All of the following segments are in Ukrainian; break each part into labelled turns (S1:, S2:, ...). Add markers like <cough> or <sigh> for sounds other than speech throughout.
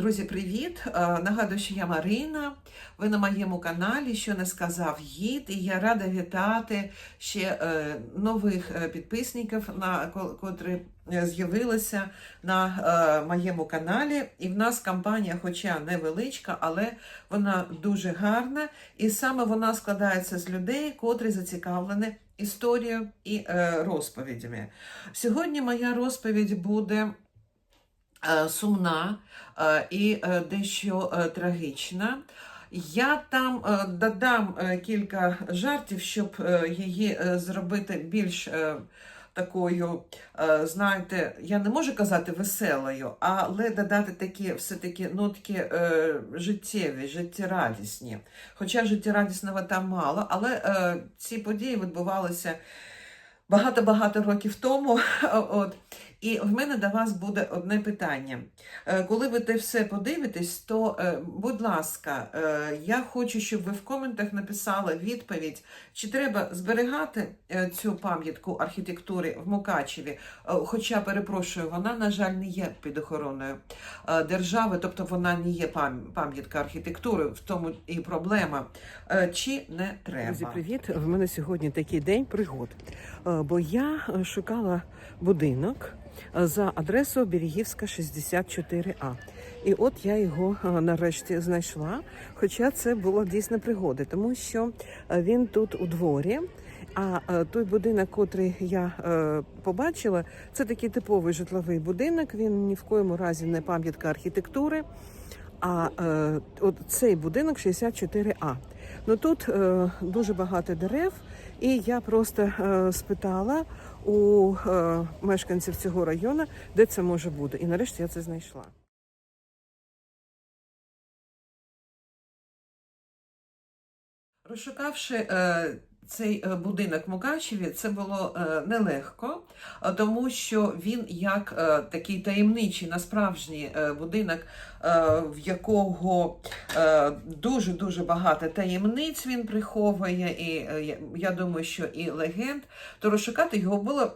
S1: Друзі, привіт! Е, Нагадую, що я Марина. Ви на моєму каналі, що не сказав гід, і я рада вітати ще е, нових е, підписників, на котрі з'явилися на моєму каналі. І в нас кампанія, хоча невеличка, але вона дуже гарна. І саме вона складається з людей, котрі зацікавлені історією і розповідями. Сьогодні моя розповідь буде сумна е, і е, дещо е, трагічна. Я там е, додам е, кілька жартів, щоб е, її е, зробити більш е, такою, е, знаєте, я не можу казати веселою, але додати такі все-таки нотки е, життєві, життєрадісні. Хоча життєрадісного там мало, але е, ці події відбувалися багато-багато років тому. <laughs> От. І в мене до вас буде одне питання. Е, Коли ви те все подивитесь, то, е, будь ласка, е, я хочу, щоб ви в коментах написали відповідь, чи треба зберігати цю пам'ятку архітектури в Мукачеві. Хоча, перепрошую, вона, на жаль, не є під охороною держави, тобто вона не є пам'ятка архітектури, в тому і проблема. Чи не треба?
S2: Друзі, привіт! В мене сьогодні такий день пригод. Бо я шукала будинок е, за адресою Берегівська 64А. І от я його е, нарешті знайшла. Хоча це було дійсно пригоди, тому що е, він тут у дворі. А той будинок, котрий я побачила, це такий типовий житловий будинок. Він ні в коєму разі не пам'ятка архітектури. А от цей будинок 64А. Ну тут дуже багато дерев, і я просто спитала у е, мешканців цього району, де це може бути. І нарешті я це знайшла.
S1: Розшукавши е, цей е, будинок Мукачеві, це було е, нелегко, е, тому що він як такий таємничий, насправжній будинок, в якого е, дуже-дуже багато таємниць він приховує, і я- думаю, що і легенд, то розшукати його було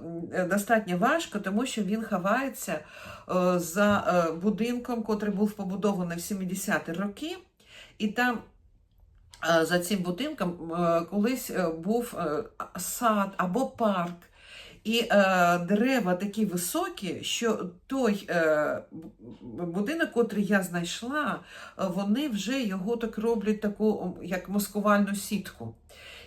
S1: достатньо важко, тому що він ховається за будинком, котрий був побудований в 70-ті роки, і там за цим будинком е, колись е, був е, сад або парк. І е, дерева такі високі, що той е, будинок, котрий я знайшла, е, вони вже його так роблять таку, як маскувальну сітку.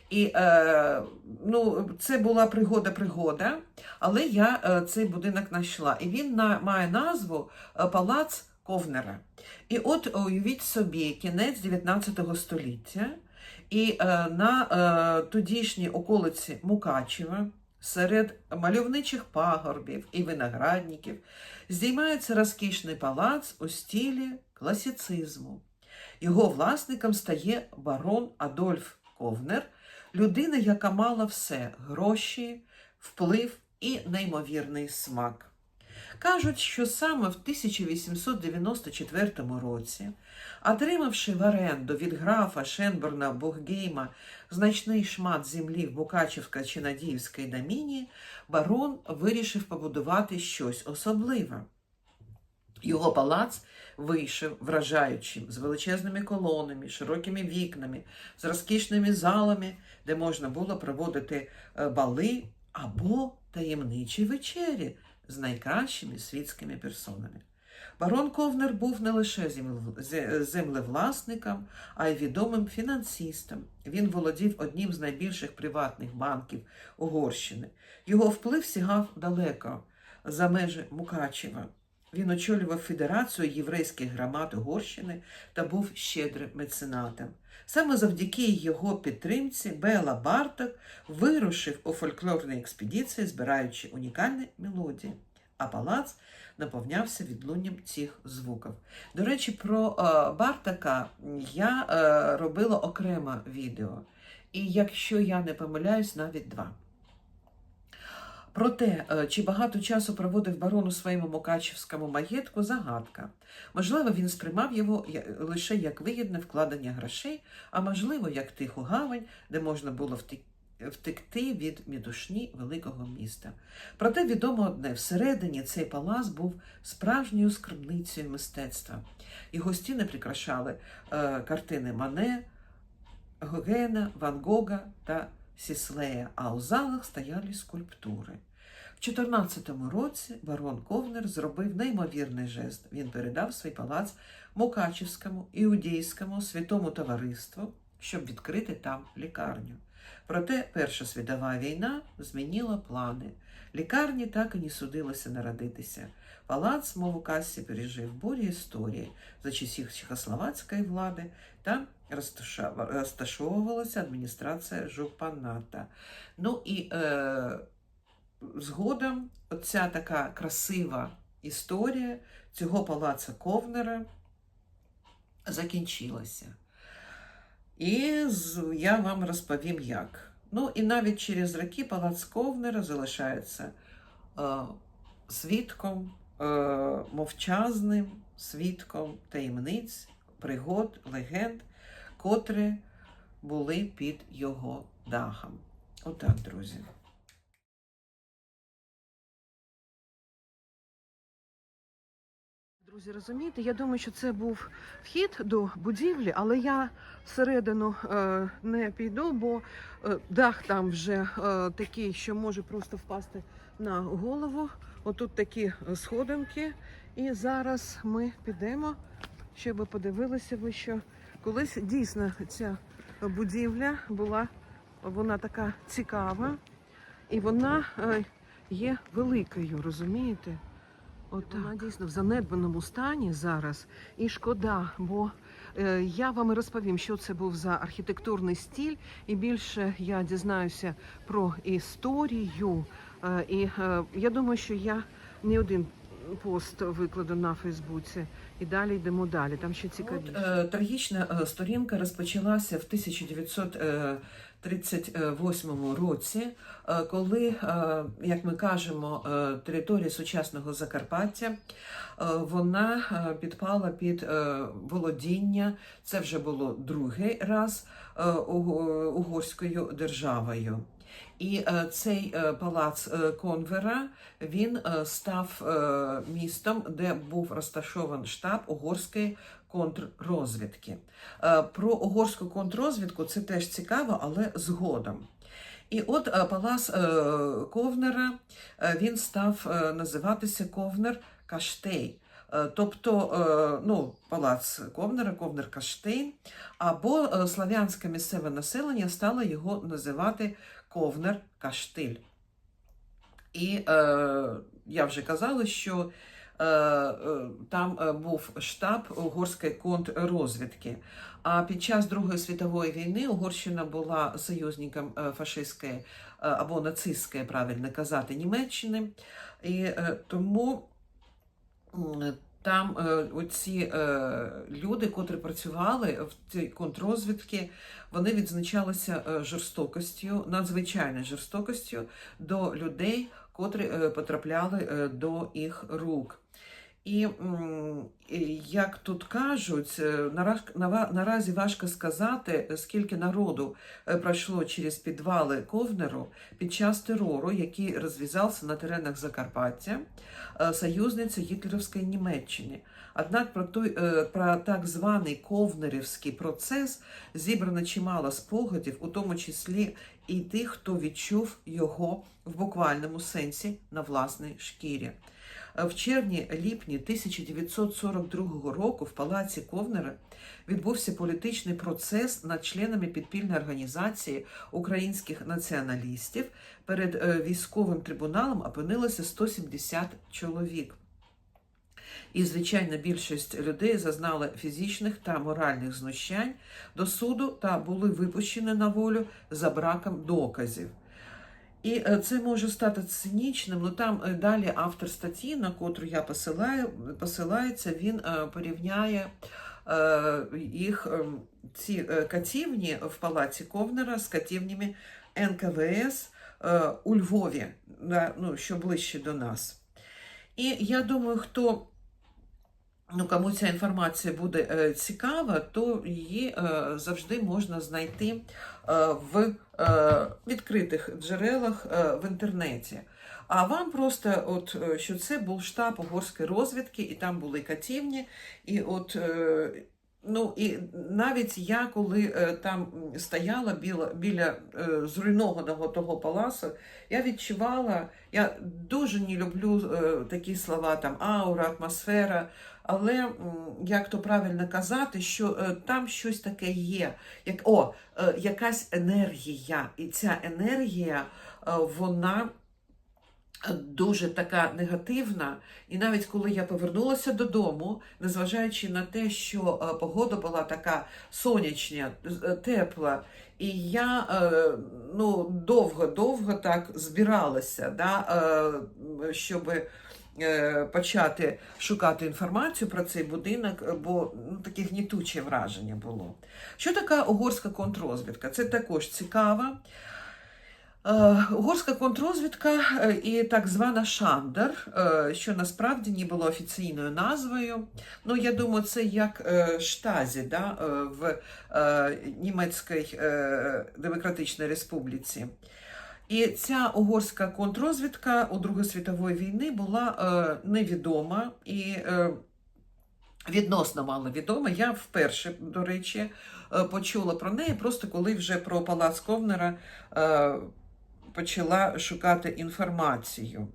S1: І е, ну, це була пригода-пригода, але я е, цей будинок знайшла. І він на, має назву е, Палац Ковнера. І от уявіть собі, кінець 19 століття, і е, на е, тодішній околиці Мукачева, серед мальовничих пагорбів і виноградників, здіймається розкішний палац у стілі класицизму. Його власником стає барон Адольф Ковнер, людина, яка мала все гроші, вплив і неймовірний смак. Кажуть, що саме в 1894 році, отримавши в оренду від графа Шенберна Боггейма значний шмат землі в Букачівсько-Чинадіївській доміні, барон вирішив побудувати щось особливе. Його палац вийшов вражаючим, з величезними колонами, широкими вікнами, з розкішними залами, де можна було проводити е, бали або таємничі вечері з найкращими світськими персонами. Барон Ковнер був не лише землевласником, а й відомим фінансістом. Він володів одним з найбільших приватних банків Угорщини. Його вплив сягав далеко за межі Мукачева. Він очолював Федерацію єврейських громад Угорщини та був щедрим меценатом. Саме завдяки його підтримці Бела Барток вирушив у фольклорні експедиції, збираючи унікальні мелодії, а палац наповнявся відлунням цих звуків. До речі, про е, Бартака я е, робила окремо відео, і якщо я не помиляюсь, навіть два. Про те, е, чи багато часу проводив барон у своєму Мукачівському маєтку, загадка. Можливо, він сприймав його лише як вигідне вкладення грошей, а можливо, як тиху гавань, де можна було втекти від мідушні великого міста. Проте відомо одне: всередині цей палац був справжньою скарбницею мистецтва. Його стіни прикрашали е, картини Мане, Гогена, Ван Гога та Сіслея, а у залах стояли скульптури. В 14 році барон Ковнер зробив неймовірний жест. Він передав свій палац Мукачівському іудейському святому товариству, щоб відкрити там лікарню. Проте Перша світова війна змінила плани. Лікарні так і не судилося народитися. Палац, мов у касі, пережив бурі історії за часів чехословацької влади. Розташа- розташовувалася адміністрація жупаната. Ну і е, згодом оця така красива історія цього палаца Ковнера закінчилася. І я вам розповім як. Ну і навіть через роки палац Ковнера залишається е, свідком, е, мовчазним свідком таємниць, пригод, легенд, котрі були під його дахом. Отак, друзі.
S2: Друзі, розумієте, я думаю, що це був вхід до будівлі, але я всередину е, не піду, бо е, дах там вже е, такий, що може просто впасти на голову. Отут такі е, сходинки. І зараз ми підемо, щоб подивилися ви, що колись дійсно ця будівля була вона така цікава, і вона е, є великою, розумієте? От вона дійсно в занедбаному стані зараз, і шкода, бо е, я вам розповім, що це був за архітектурний стіль, і більше я дізнаюся про історію. Е, і е, я думаю, що я не один пост викладу на Фейсбуці. І далі йдемо далі. Там ще
S1: От,
S2: цікавіше.
S1: е, трагічна е, сторінка розпочалася в 1938 році, е, коли, е, як ми кажемо, територія сучасного Закарпаття вона підпала під володіння. Це вже було другий раз угорською державою. І е, цей е, палац е, Конвера він став містом, де був розташований штаб угорської контррозвідки. Про угорську контррозвідку це теж цікаво, але згодом. І от палац Ковнера він став називатися Ковнер Каштей. Тобто, ну, палац Ковнера, Ковнер Каштейн, або слав'янське місцеве населення стало його називати Ковнер Каштиль. І е, я вже казала, що е, е, там е, був штаб угорської контррозвідки. А під час Другої світової війни Угорщина була союзником е, фашистської або нацистської, правильно казати, Німеччини. І е, тому там е, оці е, люди, котрі працювали в цій контрозвідки, вони відзначалися е, жорстокостю, надзвичайною жорстокістю до людей, котрі е, потрапляли е, до їх рук. І як тут кажуть, е, наразі важко сказати, скільки народу е, пройшло через підвали Ковнеру під час терору, який розв'язався на теренах Закарпаття, е, союзниці гітлерівської Німеччини. Однак про той про так званий ковнерівський процес зібрано чимало спогадів, у тому числі і тих, хто відчув його в буквальному сенсі на власній шкірі. В червні-ліпні 1942 року в палаці Ковнера відбувся політичний процес над членами підпільної організації українських націоналістів. Перед е, військовим трибуналом опинилося 170 чоловік. І, звичайно, більшість людей зазнали фізичних та моральних знущань до суду та були випущені на волю за браком доказів. І е, це може стати цинічним, але там е, далі автор статті, на котру я посилаю, посилається, він е, порівняє їх ці катівні в палаці Ковнера з катівнями НКВС у Львові, ну, що ближче до нас. І я думаю, хто ну, кому ця інформація буде е, цікава, то її е, завжди можна знайти е, в відкритих джерелах в інтернеті. А вам просто, от що це був штаб угорської розвідки, і там були катівні, і от. Ну і навіть я, коли е, там стояла біля, біля е, зруйнованого того паласу, я відчувала, я дуже не люблю е, такі слова, там аура, атмосфера, але як то правильно казати, що е, там щось таке є, як о, е, якась енергія, і ця енергія, е, вона дуже така негативна. І навіть коли я повернулася додому, незважаючи на те, що погода була така сонячна, тепла, і я ну, довго-довго так збиралася, да, щоб почати шукати інформацію про цей будинок, бо ну, таке гнітуче враження було. Що така угорська контррозвідка? Це також цікаво. Е, Угорська контррозвідка е, і так звана Шандер, е, що насправді не було офіційною назвою. Ну, я думаю, це як е, штазі да, е, в е, Німецькій е, Демократичній Республіці. І ця угорська контррозвідка у Другої світової війни була е, невідома і е, відносно мало відома. Я вперше, до речі, е, почула про неї, просто коли вже про палац Ковнера е, почала шукати інформацію.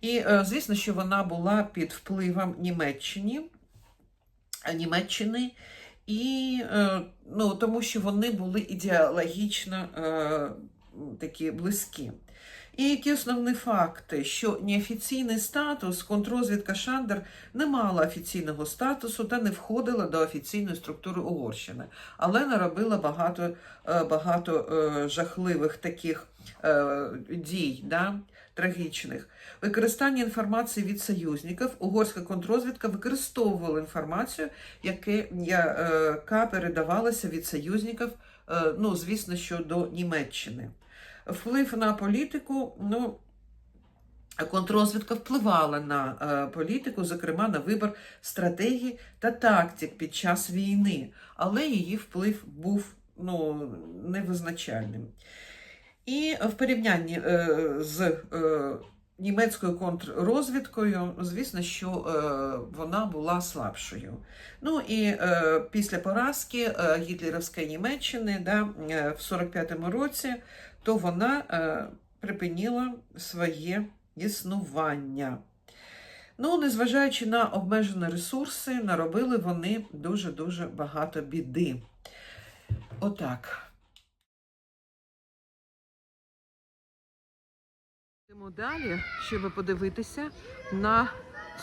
S1: І е, звісно, що вона була під впливом Німеччини, Німеччини, і е, ну, тому що вони були ідеологічно е, такі близькі. І які основні факти, що неофіційний статус контррозвідка Шандер не мала офіційного статусу та не входила до офіційної структури Угорщини, але наробила багато, е, багато е, жахливих таких е, дій, да, трагічних. Використання інформації від союзників. Угорська контррозвідка використовувала інформацію, яка передавалася від союзників, ну, звісно, що до Німеччини. Вплив на політику, ну, контррозвідка впливала на е, політику, зокрема на вибір стратегії та тактик під час війни, але її вплив був ну, невизначальним. І в порівнянні е, з е, німецькою контррозвідкою, звісно, що е, вона була слабшою. Ну і е, після поразки е, гітлерівської Німеччини да, в 45-му році, то вона припинила своє існування. Ну, незважаючи на обмежені ресурси, наробили вони дуже-дуже багато біди. Отак.
S2: Йдемо далі, щоб подивитися на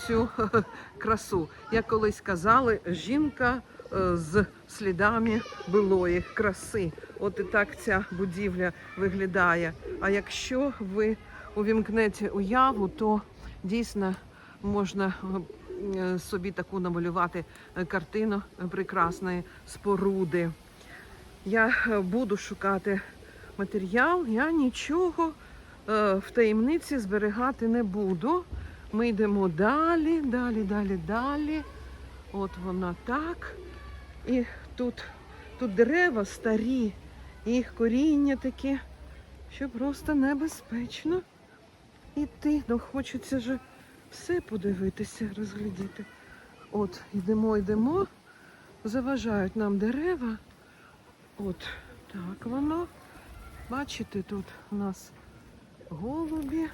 S2: цю <laughs> красу. Як колись казали, жінка е, з слідами былої краси. От і так ця будівля виглядає. А якщо ви увімкнете уяву, то дійсно можна е, собі таку намалювати е, картину прекрасної споруди. Я е, буду шукати матеріал, я нічого е, в таємниці зберігати не буду. Ми йдемо далі, далі, далі, далі. От вона так. І тут, тут дерева старі, їх коріння такі, що просто небезпечно іти. Ну хочеться же все подивитися, розглядіти. От, йдемо, йдемо, заважають нам дерева. От так воно. Бачите, тут у нас голубі.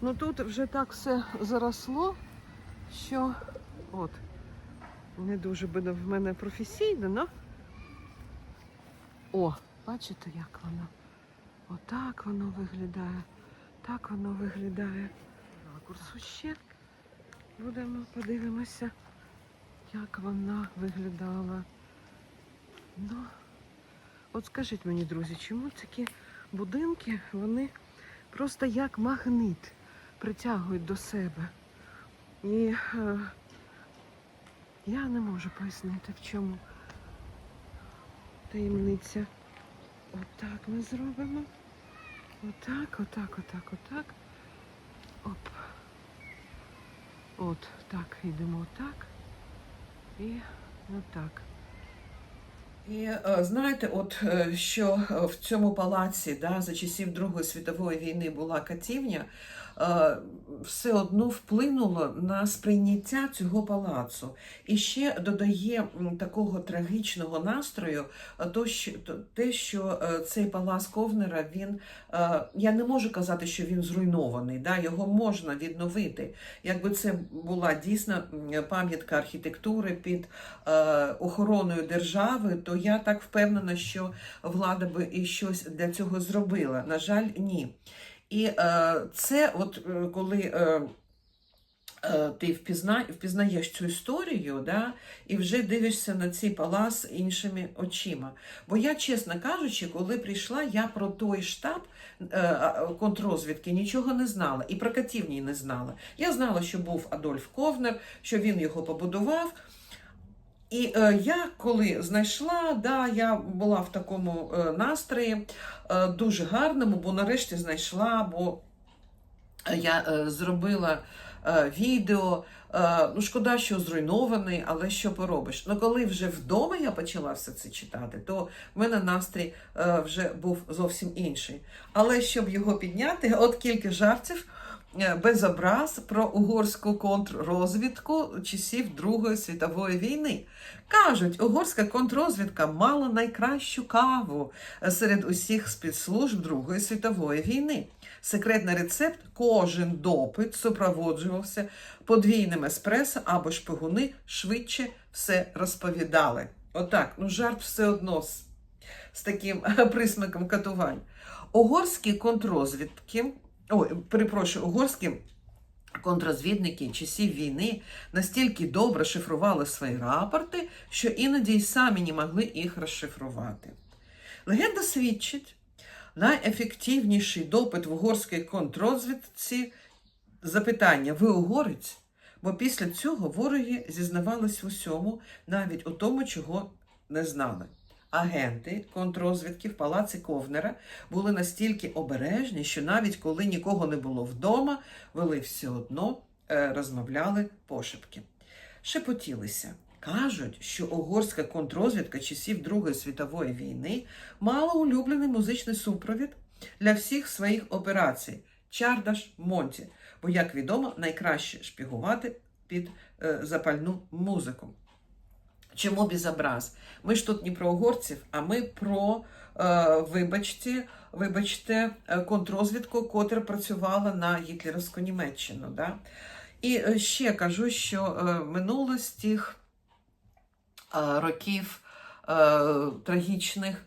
S2: Ну тут вже так все заросло, що от, не дуже буде в мене професійно, но. О, бачите, як воно? Отак воно виглядає. Так воно виглядає. Ракурсу ще будемо подивимося, як вона виглядала. Ну, от скажіть мені, друзі, чому такі будинки, вони просто як магнит притягують до себе. І е, я не можу пояснити, в чому таємниця. Отак ми зробимо. Отак, отак, отак, отак. Оп. От, так, йдемо так. І отак.
S1: І е, знаєте, от е, що е, в цьому палаці да, за часів Другої світової війни була катівня, все одно вплинуло на сприйняття цього палацу. І ще додає такого трагічного настрою, то, що, те, що цей палац Ковнера, він, я не можу казати, що він зруйнований, да, його можна відновити. Якби це була дійсно пам'ятка архітектури під охороною держави, то я так впевнена, що влада би і щось для цього зробила. На жаль, ні. І е, це, от е, коли. Е, е, ти впізна, впізнаєш цю історію, да, і вже дивишся на цей палац іншими очима. Бо я, чесно кажучи, коли прийшла, я про той штаб е, а, контррозвідки нічого не знала, і про катівні не знала. Я знала, що був Адольф Ковнер, що він його побудував. І е, я коли знайшла, да, я була в такому е, настрої е, дуже гарному, бо нарешті знайшла, бо я е, зробила е, відео. Е, ну, шкода, що зруйнований, але що поробиш? Ну, коли вже вдома я почала все це читати, то в мене настрій е, вже був зовсім інший. Але щоб його підняти, от кілька жартів е, без образ про угорську контррозвідку часів Другої світової війни. Кажуть, угорська контррозвідка мала найкращу каву серед усіх спецслужб Другої світової війни. Секретний рецепт кожен допит супроводжувався подвійним еспресо або шпигуни швидше все розповідали. Отак, ну жарт все одно з, таким <laughs> присмаком катувань. Угорські контррозвідки, ой, перепрошую, угорські контррозвідники часів війни настільки добре шифрували свої рапорти, що іноді й самі не могли їх розшифрувати. Легенда свідчить, найефективніший допит в угорській контррозвідці запитання: ви угорець? Бо після цього вороги зізнавались в усьому, навіть у тому, чого не знали. Агенти контррозвідки в палаці Ковнера були настільки обережні, що навіть коли нікого не було вдома, вели все одно е, розмовляли пошепки. Шепотілися. Кажуть, що угорська контррозвідка часів Другої світової війни мала улюблений музичний супровід для всіх своїх операцій Чардаш Монті, бо, як відомо, найкраще шпігувати під е, запальну музику. Чому безобраз? Ми ж тут не про угорців, а ми про, е, вибачте, вибачте, е, контррозвідку, котра працювала на гітлерівську Німеччину. Да? І е, ще кажу, що минуло з тих років трагічних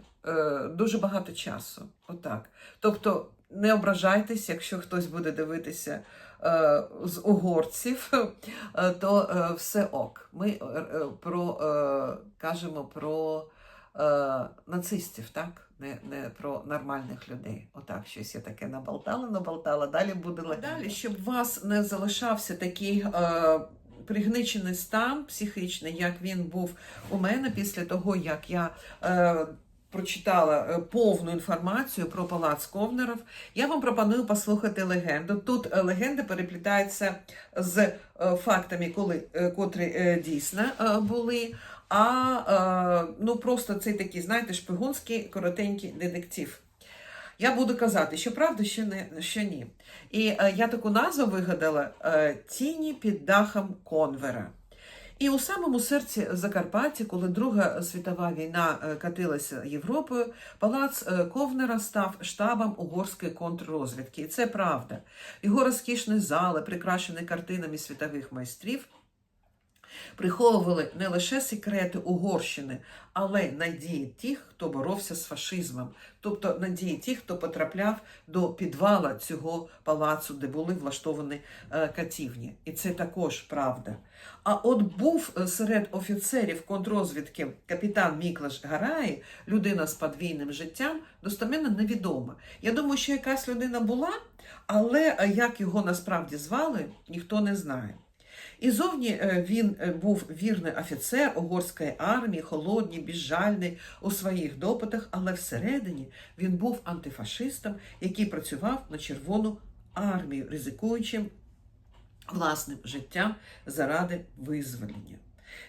S1: дуже багато часу. Отак. Тобто не ображайтесь, якщо хтось буде дивитися з угорців, е, то е, все ок. Ми е, е, про, е, кажемо про е, нацистів, так? Не, не про нормальних людей. Отак, щось я таке наболтала, наболтала. Далі буде. Далі, щоб у вас не залишався такий. Е, Пригничений стан психічний, як він був у мене після того, як я е, прочитала е, повну інформацію про палац Ковнеров, я вам пропоную послухати легенду. Тут е, легенди переплітаються з е, фактами, коли, котрі дійсно були. А ну просто це такий, знаєте, шпигунський коротенький детектив. Я буду казати, що правда, що не що ні. І я таку назву вигадала Тіні під дахом Конвера. І у самому серці Закарпаття, коли Друга світова війна е, катилася Європою, палац е, Ковнера став штабом угорської контррозвідки. І це правда. Його розкішні зали, прикрашені картинами світових майстрів, приховували не лише секрети Угорщини, але й надії тих, хто боровся з фашизмом, тобто надії тих, хто потрапляв до підвала цього палацу, де були влаштовані е, катівні. І це також правда. А от був е, серед офіцерів контррозвідки капітан Міклаш Гараї, людина з подвійним життям, достеменно невідома. Я думаю, що якась людина була, але е, як його насправді звали, ніхто не знає. І зовні е, він е, був вірний офіцер угорської армії, холодний, безжальний у своїх допитах, але всередині він був антифашистом, який працював на Червону армію, ризикуючи власним життям заради визволення.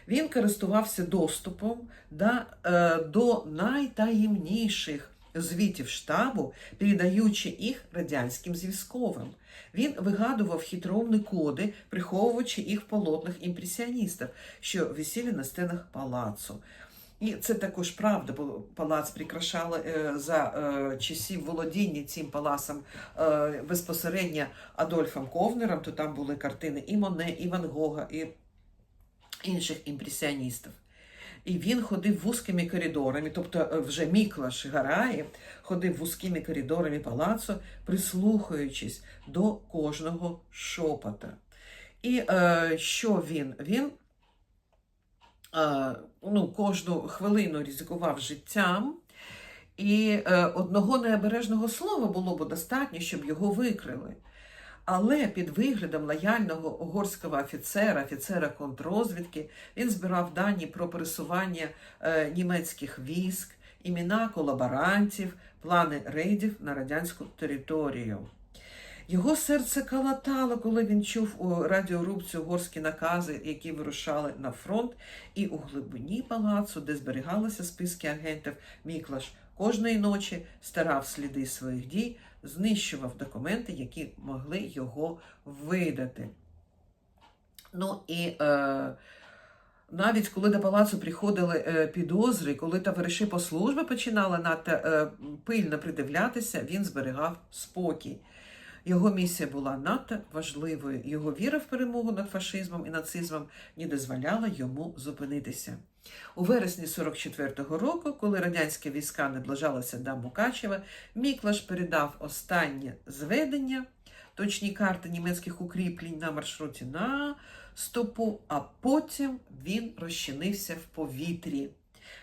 S1: Він користувався доступом да, е, до найтаємніших звітів штабу, передаючи їх радянським зв'язковим. Він вигадував хитромні коди, приховуючи їх в полотнах імпресіоністів, що висіли на стінах палацу. І це також правда, бо палац прикрашали е, за е, часів володіння цим палацом е, безпосередньо Адольфом Ковнером, то там були картини і Моне, і Ван Гога, і інших імпресіоністів. І він ходив вузькими коридорами, тобто е, вже Міклаш Гараєв ходив вузькими коридорами палацу, прислухаючись до кожного шепота. І е, що він? Він е, ну, кожну хвилину ризикував життям, і е, одного необережного слова було б достатньо, щоб його викрили. Але під виглядом лояльного угорського офіцера, офіцера контррозвідки, він збирав дані про пересування е, німецьких військ, імена колаборантів, плани рейдів на радянську територію. Його серце калатало, коли він чув у радіорубці угорські накази, які вирушали на фронт, і у глибині палацу, де зберігалися списки агентів, Міклаш кожної ночі старав сліди своїх дій, знищував документи, які могли його видати. Ну і е, навіть коли до палацу приходили е, підозри, коли товариші по службі починали надто е, пильно придивлятися, він зберігав спокій. Його місія була надто важливою. Його віра в перемогу над фашизмом і нацизмом не дозволяла йому зупинитися. У вересні 44-го року, коли радянські війська наближалися до Мукачева, Міклаш передав останнє зведення, точні карти німецьких укріплень на маршруті на стопу, а потім він розчинився в повітрі.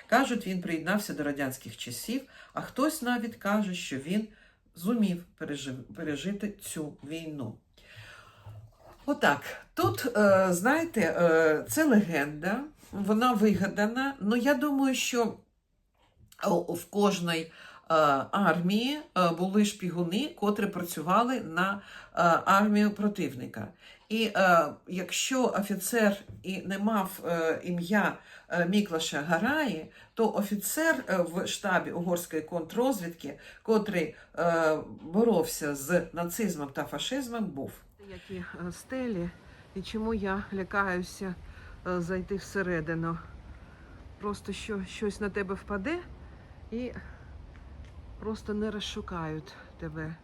S1: Кажуть, він приєднався до радянських часів, а хтось навіть каже, що він зумів пережити цю війну. Отак, тут, е, знаєте, е, це легенда, вона вигадана. але я думаю, що в кожній е, армії е, були шпігуни, котрі працювали на е, армію противника. І е, якщо офіцер і не мав е, ім'я е, Міклаша Гараї, то офіцер е, в штабі угорської контррозвідки, котрий е, боровся з нацизмом та фашизмом, був.
S2: Які е, стелі і чому я лякаюся е, зайти всередину. Просто що щось на тебе впаде і просто не розшукають тебе.